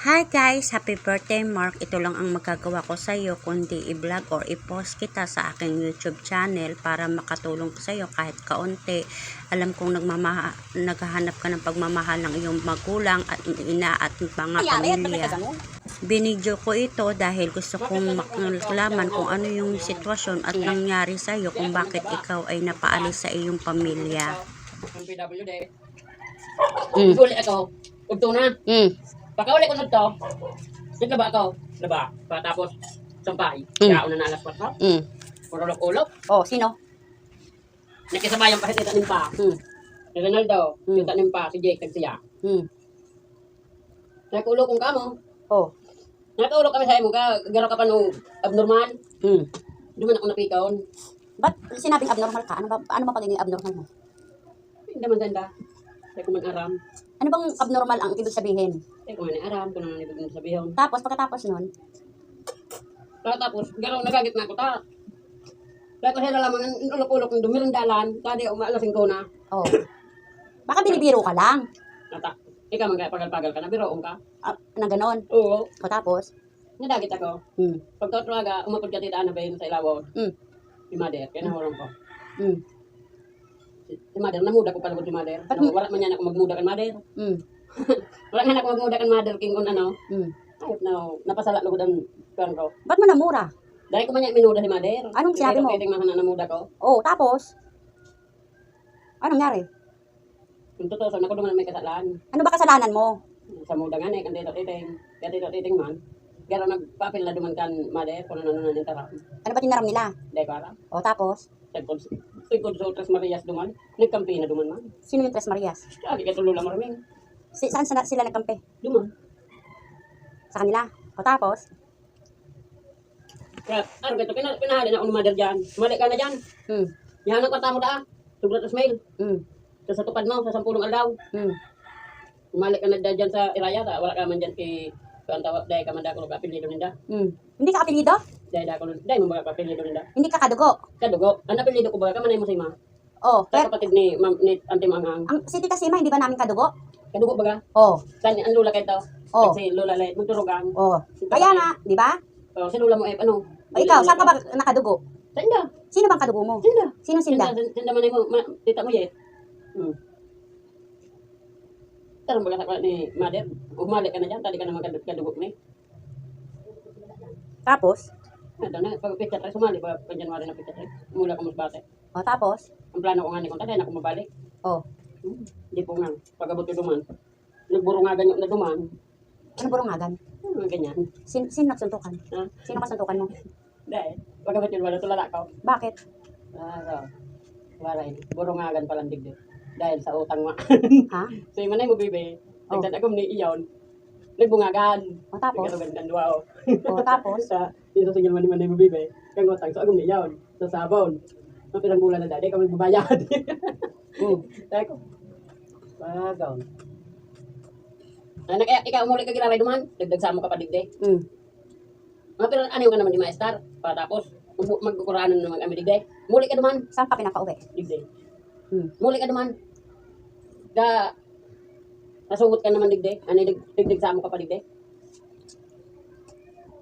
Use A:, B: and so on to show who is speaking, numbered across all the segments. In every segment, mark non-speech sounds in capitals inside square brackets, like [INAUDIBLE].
A: Hi guys! Happy birthday Mark! Ito lang ang magagawa ko sa iyo kundi i-vlog or i-post kita sa aking YouTube channel para makatulong ko sa iyo kahit kaunti. Alam kong nagmamaha, naghahanap ka ng pagmamahal ng iyong magulang at ina at mga pamilya. Binidyo ko ito dahil gusto kong makalaman kung ano yung sitwasyon at nangyari sa iyo kung bakit ikaw ay napaalis sa iyong pamilya. Mm.
B: Uli ako. Ugto na.
A: Mm.
B: Pagkauli ko nito, naglaba ako. Laba. Patapos, sampay.
A: Mm.
B: Kaya una na alas 4.
A: Mm.
B: Purulok-ulok.
A: Oh, sino?
B: Nakisabayan pa si Tita Nimpa.
A: Mm.
B: Si Ronaldo.
A: Mm.
B: Tita Nimpa. Si Jake. Tagsiya.
A: Mm.
B: Nakulok kong kamo.
A: Oh.
B: Nakulok kami sa imo ka. Garo ka pa nung abnormal.
A: Mm.
B: Duman ako napikaon.
A: Ba't sinabing abnormal ka? Ano ba, ano ba pagiging abnormal mo?
B: Hindi man ganda. Hindi ko man aram.
A: Ano bang abnormal ang ibig sabihin?
B: Hindi ko man aram. Kung ano ibig mong sabihin.
A: Tapos, pagkatapos nun,
B: Tapos, garo nagagit na ako ta. Kaya ko sila lamang ang ulok-ulok ng dumirandalan. Kaya umaalasing ko na.
A: oh. Baka binibiro ka lang.
B: Nata, ikaw man kaya pagal-pagal ka na, biroong ka.
A: Ah, na ganon.
B: Oo.
A: O tapos,
B: Nadagit ako.
A: hmm.
B: Pag tatlaga, umapod ka tita yun sa ilawod?
A: Mm.
B: Si Mother, kaya nahurong ko.
A: Hmm.
B: Si, Mother, namuda ko palabot si Mother.
A: Ba't mo-
B: wala man yan ako magmuda kan Mother.
A: Hmm. [LAUGHS]
B: Wala nga ako magmuda kan Mother, king on ano.
A: Hmm.
B: Ayot na, napasala lugod ang kuwan ko.
A: Ba't mo namura?
B: Dahil ko man yan minuda si Mother.
A: Anong sinabi mo?
B: Kaya tingnan na namuda ko.
A: Oh, tapos, anong nangyari?
B: Kung totoo, sa ako naman may kasalaan.
A: Ano ba kasalanan mo?
B: Sa muda nga na, kan dito titing. Kaya dito titing man. Garo nagpapil na duman kan Mother, kung ano na nintara.
A: Ano ba tinaram nila?
B: Dahil ko alam.
A: O tapos,
B: Tagkod tagkod sa Tres Marias duman. Nagkampi na duman man.
A: sino yung Tres Marias?
B: Lagi ka tulo lang maraming.
A: Si, saan sila, sila nagkampi?
B: Duman.
A: Sa kanila. O tapos,
B: Kaya, ano ganito, pina, pinahali na ako ni mother dyan. Mali ka na dyan.
A: hmm.
B: Yan ang kwarta mo da. Subrat Ismail.
A: Hmm.
B: Sa sa tupad mo, sa sampulong alaw.
A: Hmm.
B: Mali ka na dyan sa Iraya. Ta. Wala ka man dyan kay... Kuan tawag, dahil ka man da ko kapilido ninda.
A: Hmm. Hindi ka apelido?
B: Dahil da ko, dahil mo mga kapilido ninda.
A: Hindi ka kadugo?
B: Kadugo, ang apelido ko ba, kamanay mo si ma.
A: Oh,
B: Sa
A: pero,
B: kapatid ni, mam, ni Auntie Mangang.
A: ang si Tita Sima, hindi ba namin kadugo?
B: Kadugo ba ga?
A: Oh,
B: Saan ang lula kayo to?
A: Oh.
B: Kasi lula lait, magturugang.
A: oh. Kaya nga, di ba?
B: Oh, si lula mo eh, ano?
A: O ikaw, saan ka ba nakadugo?
B: Sinda,
A: Sino bang kadugo mo?
B: sinda.
A: Sino
B: Sinda,
A: sila?
B: sinda man mo, ma, tita mo yet. Hmm. Tarong baga sa ni mother, umalik ka na dyan, tali ka naman kadug- kadugok ni.
A: Tapos,
B: Ano na, pag picture try, sumali ba, pag January na picture try, mula ka mas bate.
A: o tapos,
B: Ang plano ko nga ni kung tagay na ako mabalik.
A: oh.
B: Hmm. Hindi po nga, pag abot ko duman, nagburo nga ganyan na duman,
A: Ano burungagan?
B: hmm, ganyan.
A: Sin sino nagsuntukan?
B: Ha?
A: Sino kasuntukan mo?
B: Dahil, pag abot yun, wala tulala ko.
A: Bakit?
B: Ah, so, wala yun. Burungagan palang digdi. Dahil sa utang nga.
A: Ha? [LAUGHS]
B: so, yung manay mo, bibi,
A: Oh.
B: nagtatagom ni iyon, nagbungagan.
A: O tapos?
B: Kan duwa, oh.
A: O tapos? [LAUGHS]
B: sa dito sa man man mo bibe kang utang so agum ni yawn sa sabon. No pirang bulan na dadi kami magbabayad. [LAUGHS]
A: Hmm.
B: dai ko bagaw Anak kaya ikaw muli ka gilalay duman? Dagdag sa mo ka padigde
A: Hmm.
B: mga pirang ano ka naman di maestar patapos magkukuranan naman kami digde. Muli ka duman?
A: Saan ka pinapauwi?
B: digde.
A: Hmm.
B: muli ka duman? Da nasugot ka naman digde. Ano dig digdig sa mo ka padigde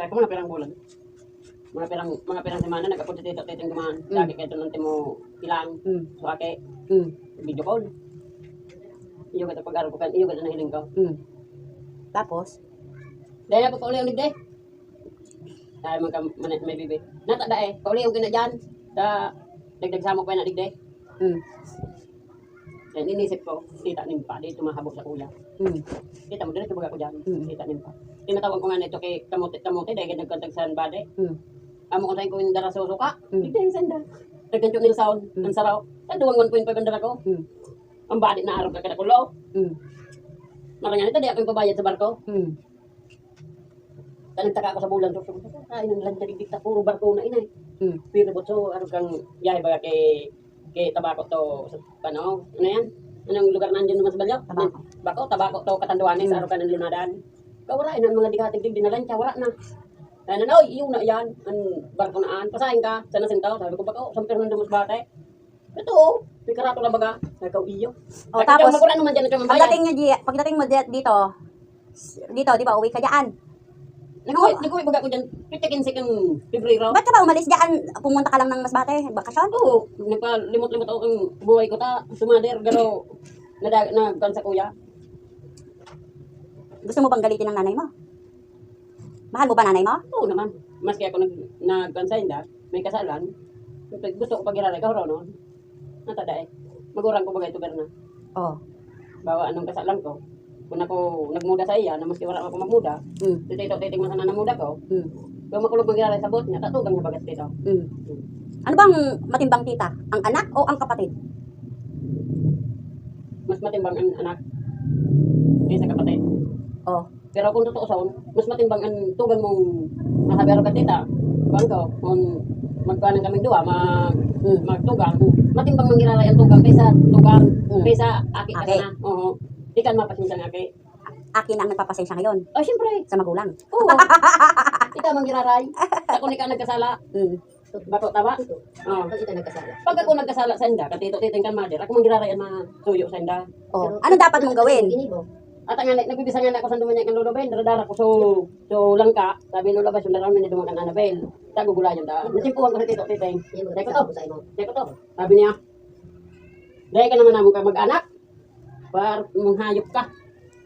B: dai ko mga pirang bulan mga pirang mga pirang semana nagapunta dito titing duman
A: Mm.
B: lagi kayo doon mo ilang
A: Hmm.
B: so ake
A: Hmm.
B: video call iyo ka pag-aral ko kan iyo ka na hiling ko
A: Hmm. Tapos?
B: dahil ako kauli ulit de dahil man ka man, may bibi nata da eh kauli yung kinadyan sa dagdag sa mo pa na digde
A: Hmm.
B: Yan, inisip ko, kita nimpa, dito mahabok sa kuya.
A: Hmm.
B: Kita mo, diretso baga ko dyan,
A: Mm.
B: kita nimpa. Tinatawag ko nga nito kay kamote, dahil nagkontag sa bade.
A: Hmm.
B: Amo ko sa'yo ko yung dara sa suka,
A: Mm.
B: digda yung sanda. Nagkancho nil sound,
A: Mm.
B: ang saraw. Sa duwang 1.5 ang dara ko.
A: Hmm.
B: Ang badi na araw ka kada kulo.
A: Hmm.
B: Marangan ito, di ako yung pabayad sa barko.
A: Hmm.
B: Sa nagtaka ako sa bulan, so, ay, nang lang dikta, puro barko na inay.
A: Hmm.
B: Pero butso, ano kang yahay baga kay kay tabako to, sa, ano, ano yan? Anong lugar nandiyan naman sa Balyo?
A: Tabako.
B: Bako, tabako to, katanduanes,
A: Mm.
B: araw ka ng lunadan. Kawala, inang mga dikatig-dig, dinalansya, wala na. Ano na, oy, yung na yan, ang barko naan, pasahin ka, sana sintaw, sabi ko, bako, sampir nang dumas bate. Ito, oh, may karato lang baga, nakaw iyo.
A: O, tapos,
B: naman dyan, mambayan.
A: Pagdating niya pagdating mo di- dito, Dito, di ba, uwi ka dyan.
B: Nag-uwi, nag-uwi baga ko dyan, 15 kang Pebrero.
A: Ba't ka ba umalis dyan? Pumunta ka lang ng Masbate, bakasyon?
B: Oo, nagpalimot-limot ako ang buhay ko ta, sumader, gano, nadag, nagkan sa kuya.
A: Gusto mo bang galitin ng nanay mo? Mahal mo ba nanay mo?
B: Oo naman, maski ako nag, nagkan sa inda, may kasalan, gusto ko pag-iralay ka, no? Natada eh. Magurang ko bagay ito, Berna.
A: Oo.
B: Bawa anong kasalan ko. Kung ako nagmuda sa iya, na maski wala ako magmuda,
A: Mm.
B: dito titig mo sana namuda ko,
A: Mm.
B: kung makulog mag-iralay sa bot niya, tatugang niya bagas dito.
A: Mm. Ano bang matimbang tita? Ang anak o ang kapatid?
B: Mas matimbang ang anak kaysa kapatid.
A: Oh.
B: Pero kung totoo son, mas matimbang ang tugang mong masabero ka tita. Kuan ko, kung magkuhanan kaming duwa, mag,
A: Mm.
B: magtugang, matimbang mangiralay ang tugang kaysa tugang,
A: Mm.
B: kaysa aki ka
A: Aki.
B: na. Oo. Di ka mapasensya ng aki.
A: Akin ang nagpapasensya ngayon
B: Oh, siyempre.
A: sa magulang.
B: Oo. [LAUGHS] Ikaw mangiraray. Ako ni ka nagkasala.
A: Mm.
B: Bato tama? Oo.
C: Pag ito nagkasala.
B: Pag ako nagkasala sa inda, katito titing kan mother, ako mangiraray ang mga suyo sa inda.
A: Oh. Ano dapat mong gawin?
B: At ang anak, nagbibisa nga na ako sa duman niya kang lolo Ben, daradara ko so, so langka, sabi nung labas yung darami na dumakan Annabel. Tagugulayan da. Nasimpuhan ko sa tito titeng. Teka
C: nagkasala
B: to. Teka to. Sabi niya, Dahil ka naman ka mag-anak. Par mong hayop ka.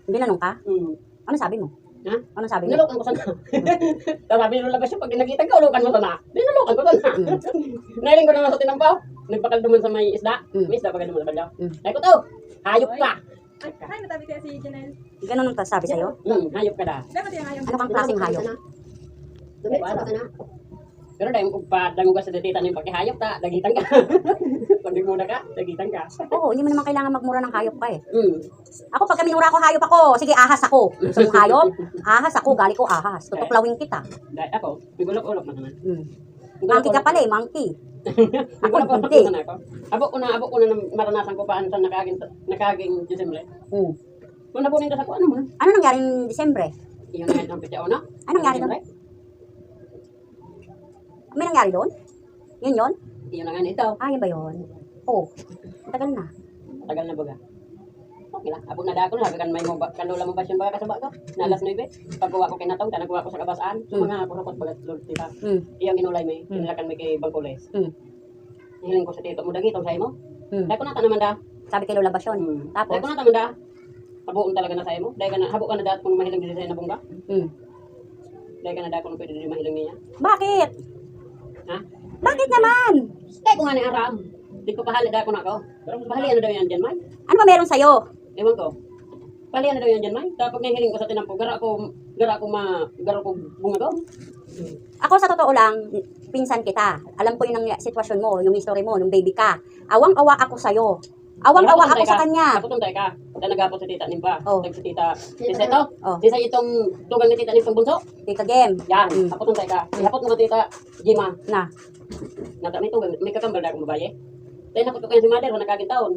A: Binanong ka?
B: Hmm.
A: Ano sabi mo?
B: Ha?
A: Ano sabi mo?
B: Nilukan ko sana. [LAUGHS] Sabi nung labas yung pag nakita ka, ulukan mo sana. Nilukan ko sana. Nailing ko naman sa tinampaw. Nagpakalduman sa may isda.
A: Mm.
B: May isda pa ganun sa balyaw.
A: Mm.
B: Ay ko to. Hayop ka.
D: Ay, natabi kaya si Janelle.
A: Ganun ang sabi sa'yo?
B: Hmm, hayop ka da.
D: Dapat yung ayaw.
A: Ano kang klaseng hayop?
C: Dumi sa na.
B: Pero dahil kung pa dango ka sa datita ng pakihayop ta, dagitan ka. Pag nagmuna ka, dagitan ka.
A: Oo, hindi mo naman kailangan magmura ng hayop ka eh.
B: Hmm.
A: Ako pagka minura ko hayop ako, sige ahas ako. Gusto mong hayop? [LAUGHS] Ahas ako, gali ko ahas. Tutuklawin kita.
B: Dahil ako, bigulok-ulok na naman.
A: Mm. Monkey ka pala eh, monkey. [LAUGHS] Ako
B: Bigulok-ulok
A: hindi.
B: na naman ako. Abok ko na, na na maranasan ko paano sa nakaging, nakaging Disembre.
A: Mm.
B: Kung nabunin ka sa ko, ano man?
A: Ano nangyari ng Disyembre?
B: Yung nga ang pitya una.
A: Anong nangyari doon? May nangyari doon? Yun yun?
B: Iyon na nga ito.
A: Ah, yun ba yun? Oo. Tagal na.
B: Tagal na baga. Okay lang. Abok na dako na. Kan may mo ba, kanula mo ba siya baga kasaba ko? Nalas 9. Pagkuha ko kinatong, tanagkuha ko sa kabasaan. So,
A: Mm.
B: mga kurukot baga, tita.
A: Mm.
B: Iyang inulay may,
A: Mm.
B: kinalakan may kay Bangkules.
A: Mm.
B: Hiling ko sa tito mo dagitong sa imo.
A: Mm.
B: Dahil ko nata naman da.
A: Sabi kay Lola Basyon.
B: Hmm.
A: Tapos?
B: Dahil ko nata naman da. Habuon talaga na sa imo. Dahil ka na, habok ka na dahil kung mahilang din sa nabungga.
A: Mm.
B: Dahil ka na dahil kung pwede din mahilang niya.
A: Bakit?
B: Ha?
A: Bakit naman?
B: Dahil ko nga ni Aram. Di ko pahali dahil ko na ako. Pahali ano daw yan dyan, May?
A: Ano ba meron sa'yo?
B: Ewan ko. Pahali ano daw yan dyan, May? Tapos nahiling ko sa tinampo, gara ko, gara ko ma, gara ko bunga ko.
A: Ako sa totoo lang, pinsan kita. Alam ko yung nang- sitwasyon mo, yung history mo, nung baby ka. Awang-awa ako sa'yo. Awang-awa ako sa kanya.
B: Ako tuntay ka. Dahil nagapot sa tita nimpa.
A: Oh.
B: Oh. sa tita. Sisa ito.
A: Oh.
B: Sisa itong tugang ni tita nimpang bunso.
A: Tita Gem.
B: Yan.
A: Mm.
B: Ako tuntay ka. Ihapot mo ka tita Jima.
A: Na.
B: May tugang. May kakambal na akong babae. Dahil napot ko kayo si Mother, wala kaging taon.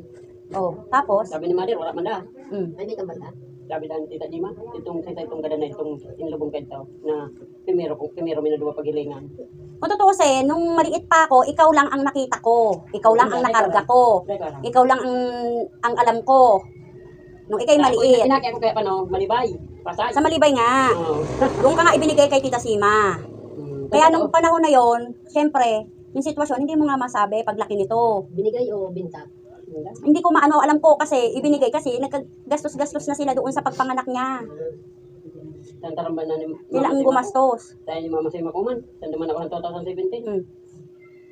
A: Oh, tapos?
B: Sabi ni Mother, wala man da.
A: Mm.
C: Ay, may kambal ka.
B: Sabi dahil tita Jima, itong sisa itong gada na itong inlubong kayo na primero kung primero minaduwa pagilingan.
A: Kung tutuusin, nung maliit pa ako, ikaw lang ang nakita ko. Ikaw lang ang nakarga ko. Ikaw lang ang, ang alam ko. Nung ikay maliit.
B: Inaki ako kaya pa no, malibay. Pasay.
A: Sa Malibay nga.
B: Oo.
A: Doon ka nga ibinigay kay Tita Sima.
B: Mm.
A: Kaya nung panahon na yon, syempre, yung sitwasyon, hindi mo nga masabi paglaki nito.
C: Binigay o binta?
A: Hindi ko maano, alam ko kasi, ibinigay kasi, naggastos-gastos na sila doon sa pagpanganak niya.
B: Tantaran ba na ni
A: Sila ang gumastos.
B: Dahil ni Mama Sima ko man. Tanda man ako ng 2017.
A: Mm.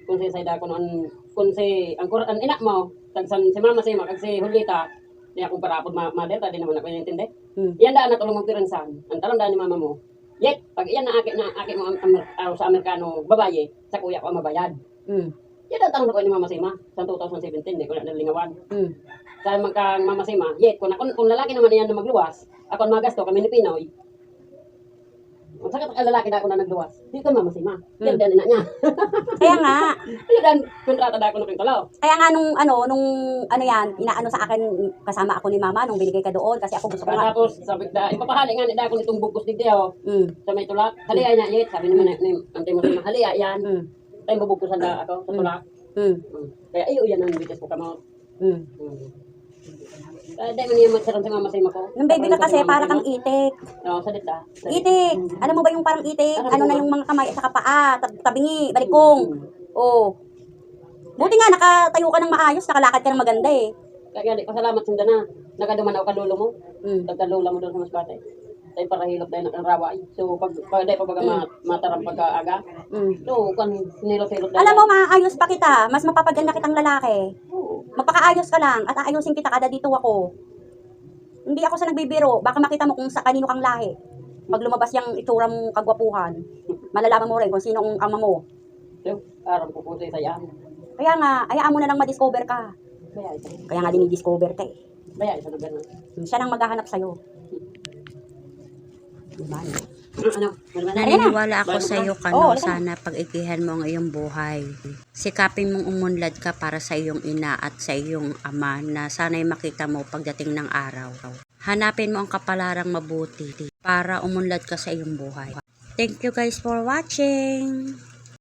B: Kung si Sayda ko noon, kung si, ang kurat, ang ina mo, tagsan si Mama Sima, kag si Hulita, di akong parapod ma mother, tadi naman ako inintindi.
A: Mm.
B: Yan daan na tulong mong piransan. Ang talong daan ni Mama mo. Yet, pag yan na aki na aki mo am, am, araw sa Amerikano babaye, sa kuya ko ang mabayad.
A: Mm.
B: Yan ang tanong ko ni Mama Sima sa 2017, di ko na nalingawan.
A: Mm.
B: Sa mga Mama Sima, yet, kung, kung, kung lalaki naman yan na magluwas, ako ang magasto, kami ni Pinoy, kung sa ang lalaki na ako na nagluwas, di ko Mama Sima. Yan din na niya. [LAUGHS]
A: Kaya nga,
B: Yan dan, kontrata na ako ng kalaw.
A: kaya nga nung ano, nung ano yan, inaano sa akin, kasama ako ni mama nung binigay ka doon kasi ako gusto ko nga.
B: Tapos, sabi da, ipapahali nga ni Dako nitong bukos digdi ako
A: Mm.
B: sa may tulak. Haliya niya, yet, sabi naman ni Ante mo Sima, haliya yan.
A: Mm.
B: Tayo bubuksan na ako sa
A: Mm.
B: tulak.
A: Mm.
B: Mm. Kaya iyo yan ang bitis ko kamo.
A: Mm.
B: Mm. Eh, dahil man yung magsarang sa mama sa ima ko.
A: Nung baby ka kasi, para kang itik.
B: Oo, salit ah.
A: Itik! Alam mo ba yung parang itik? Ano na yung mga kamay at saka paa, tab- tabingi, balikong. Oh. Buti nga, nakatayo ka ng maayos, nakalakad ka ng maganda eh.
B: Kaya di pasalamat sinda na. Nakaduman ako kalulo mo.
A: Mm.
B: Mo doon sa masbate. Dahil para hilot dahil ng raway. So, pag, pag dahil pag ma, mataram pagkaaga.
A: Mm.
B: So, kan hilot-hilot dahil.
A: Alam mo, maayos pa kita. Mas mapapaganda kitang lalaki.
B: Oo.
A: Magpakaayos ka lang at aayusin kita kada dito ako. Hindi ako sa nagbibiro. Baka makita mo kung sa kanino kang lahi. Pag lumabas yung itsura mong kagwapuhan, malalaman mo rin kung sino ang ama mo.
B: Ko po sa yan.
A: Kaya nga, ayaan mo na lang ma-discover ka.
B: Kaya
A: nga dinidiscover ka eh. Siya nang maghahanap sa'yo.
B: Ano? Ano?
A: Naniniwala ako sa iyo,
B: ka?
A: Kano, sana pag-igihan mo ang iyong buhay. Sikapin mong umunlad ka para sa iyong ina at sa iyong ama na sana'y makita mo pagdating ng araw. Hanapin mo ang kapalarang mabuti para umunlad ka sa iyong buhay. Thank you guys for watching!